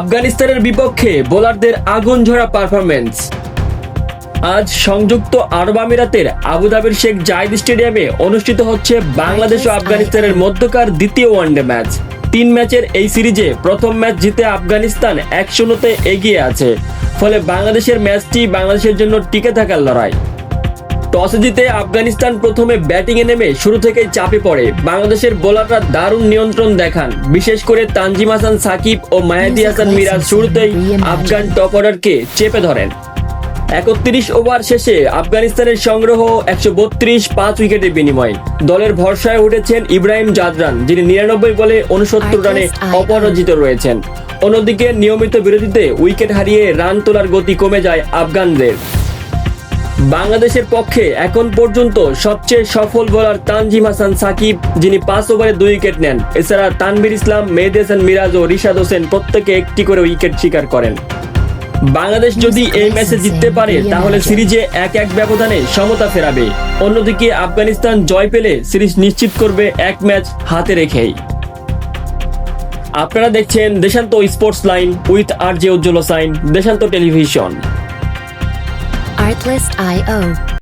আফগানিস্তানের বিপক্ষে বোলারদের আগুন ঝরা পারফরমেন্স আজ সংযুক্ত আরব আমিরাতের আবুধাবির শেখ জায়েদ স্টেডিয়ামে অনুষ্ঠিত হচ্ছে বাংলাদেশ ও আফগানিস্তানের মধ্যকার দ্বিতীয় ওয়ানডে ম্যাচ। তিন ম্যাচের এই সিরিজে প্রথম ম্যাচ জিতে আফগানিস্তান এক শূন্যতে এগিয়ে আছে। ফলে বাংলাদেশের ম্যাচটি বাংলাদেশের জন্য টিকে থাকার লড়াই। টসে জিতে আফগানিস্তান প্রথমে ব্যাটিংয়ে নেমে শুরু থেকেই চাপে পড়ে। বাংলাদেশের বোলাররা দারুণ নিয়ন্ত্রণ দেখান। বিশেষ করে তানজিম হাসান সাকিব ও মায়াদি হাসান মিরাজ শুরুতেই আফগান টপ অর্ডারকে চেপে ধরেন। একত্রিশ ওভার শেষে আফগানিস্তানের সংগ্রহ একশো বত্রিশ পাঁচ উইকেটের বিনিময়ে। দলের ভরসায় উঠেছেন ইব্রাহিম জাদরান যিনি নিরানব্বই বলে উনসত্তর রানে অপরাজিত রয়েছেন। অন্যদিকে নিয়মিত বিরতিতে উইকেট হারিয়ে রান তোলার গতি কমে যায় আফগানদের। বাংলাদেশের পক্ষে এখন পর্যন্ত সবচেয়ে সফল বোলার তানজিম হাসান সাকিব, যিনি পাঁচ ওভারে দুই উইকেট নেন। এছাড়া তানবির ইসলাম, মেহেদি হাসান মিরাজ ও রিশাদ হোসেন প্রত্যেকে একটি করে উইকেট শিকার করেন। বাংলাদেশ যদি এই ম্যাচে জিততে পারে, তাহলে সিরিজে এক এক ব্যবধানে সমতা ফেরাবে। অন্যদিকে আফগানিস্তান জয় পেলে সিরিজ নিশ্চিত করবে এক ম্যাচ হাতে রেখেই। আপনারা দেখছেন Deshanta sports line with R J Ujjwal Sain Deshanta television. Artlist.io